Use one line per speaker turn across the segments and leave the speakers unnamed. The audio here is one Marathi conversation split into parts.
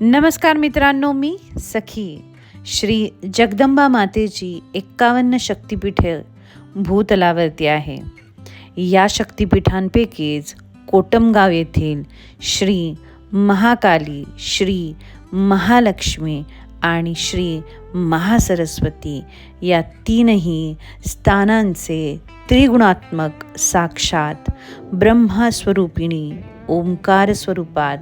नमस्कार मित्रांनो मी सखी. श्री जगदंबा मातेची एक्कावन्न शक्तिपीठे भूतलावरती आहे. या शक्तिपीठांपैकीच कोटमगाव येथील श्री महाकाली श्री महालक्ष्मी आणि श्री महासरस्वती या तीनही स्थानांचे त्रिगुणात्मक साक्षात ब्रह्मास्वरूपिणी ओंकार स्वरूपात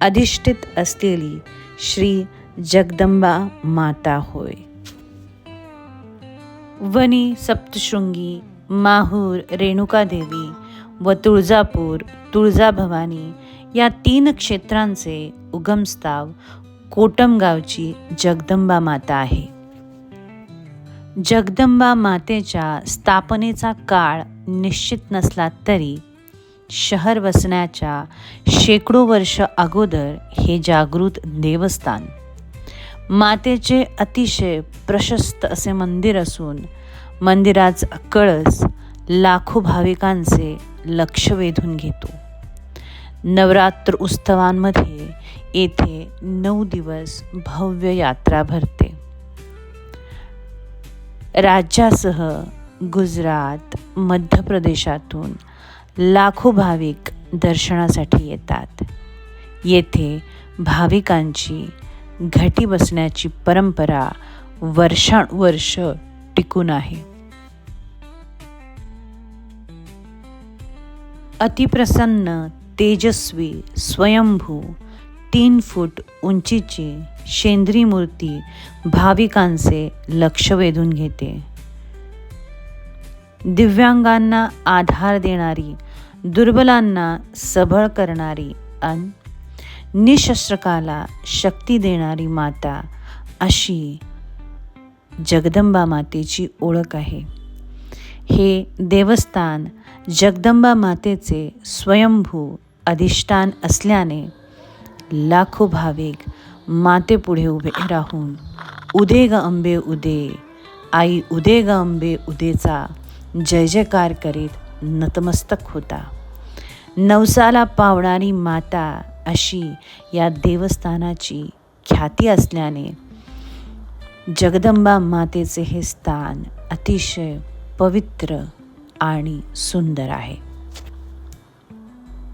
अधिष्ठित असलेली श्री जगदंबा माता होय. वनी सप्तशृंगी माहूर रेणुकादेवी व तुळजापूर तुळजाभवानी या तीन क्षेत्रांचे उगमस्थाव कोटमगावची जगदंबा माता आहे. जगदंबा मातेच्या स्थापनेचा काळ निश्चित नसला तरी शहर वसण्याच्या शेकडो वर्ष अगोदर हे जागृत देवस्थान. मातेचे अतिशय प्रशस्त असे मंदिर असून मंदिराचा कळस लाखो भाविकांचे लक्ष वेधून घेतो. नवरात्र उत्सवांमध्ये येथे नऊ दिवस भव्य यात्रा भरते. राज्यासह गुजरात मध्य प्रदेशातून लाखो भाविक दर्शनासाठी येतात. येथे भाविकांची घटी बसण्याची परंपरा वर्षानुवर्ष टिकून आहे. अतिप्रसन्न तेजस्वी स्वयंभू तीन फूट उंचीची शेंद्री मूर्ती भाविकांचे लक्ष वेधून घेते. दिव्यांगांना आधार देणारी दुर्बलांना सबळ करणारी अन निशस्त्रकाला शक्ती देणारी माता अशी जगदंबा मातेची ओळख आहे. हे देवस्थान जगदंबा मातेचे स्वयंभू अधिष्ठान असल्याने लाखो भाविक मातेपुढे उभे राहून उदे ग अंबे उदे आई उदे ग अंबे उदेचा जय जयकार करीत नतमस्तक होता. नवसाला पावणारी माता अशी या देवस्थानाची ख्याती असल्याने जगदंबा मातेचे हे स्थान अतिशय पवित्र आणि सुंदर आहे.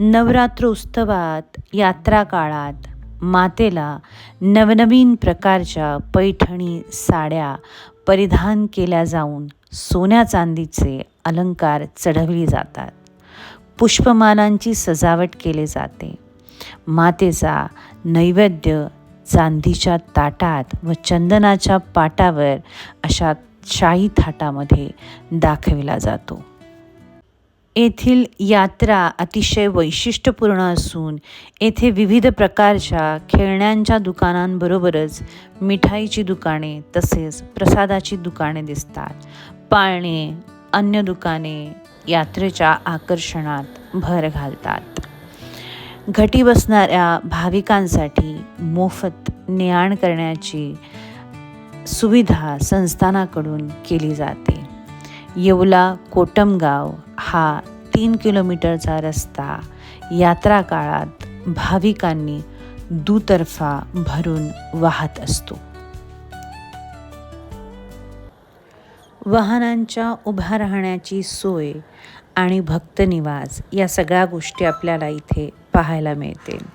नवरात्र उत्सवात यात्रा काळात मातेला नवनवीन प्रकारच्या पैठणी साड्या परिधान केल्या जाऊन सोन्या चांदीचे अलंकार चढवली जातात. पुष्पमानांची सजावट केली जाते. मातेचा नैवेद्य चांदीच्या ताटात व चंदनाच्या पाटावर अशा शाही थाटामध्ये दाखविला जातो. येथील यात्रा अतिशय वैशिष्ट्यपूर्ण असून येथे विविध प्रकारच्या खेळण्यांच्या दुकानांबरोबरच मिठाईची दुकाने तसेच प्रसादाची दुकाने दिसतात. पाळणे अन्य दुकाने यात्रेच्या आकर्षणात भर घालतात. घटी बसणाऱ्या भाविकांसाठी मोफत ने करण्याची सुविधा संस्थानाकडून केली जाते. येवला कोटमगाव हा तीन किलोमीटरचा रस्ता यात्रा काळात भाविकांनी दुतर्फा भरून वाहत असतो. वाहनांच्या उभा राहण्याची सोय आणि भक्तनिवास या सगळ्या गोष्टी आपल्याला इथे पाहायला मिळतील.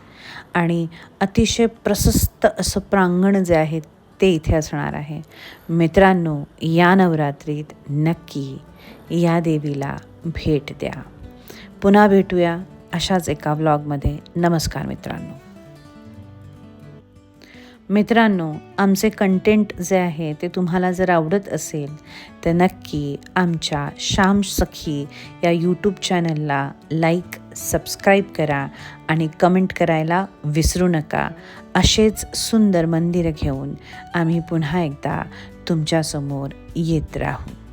आणि अतिशय प्रशस्त असं प्रांगण जे आहे ते इथे असणार आहे. मित्रांनो या नवरात्रीत नक्की या देवीला भेट द्या. पुन्हा भेटूया अशाच एका व्लॉगमध्ये नमस्कार मित्रांनो. मित्रांनो आमचे कंटेंट जे आहे ते तुम्हाला जर आवडत असेल तर नक्की आमच्या श्याम सखी या यूट्यूब चॅनलला लाईक सबस्क्राईब करा आणि कमेंट करायला विसरू नका. असेच सुंदर मंदिरं घेऊन आम्ही पुन्हा एकदा तुमच्यासमोर येत राहू.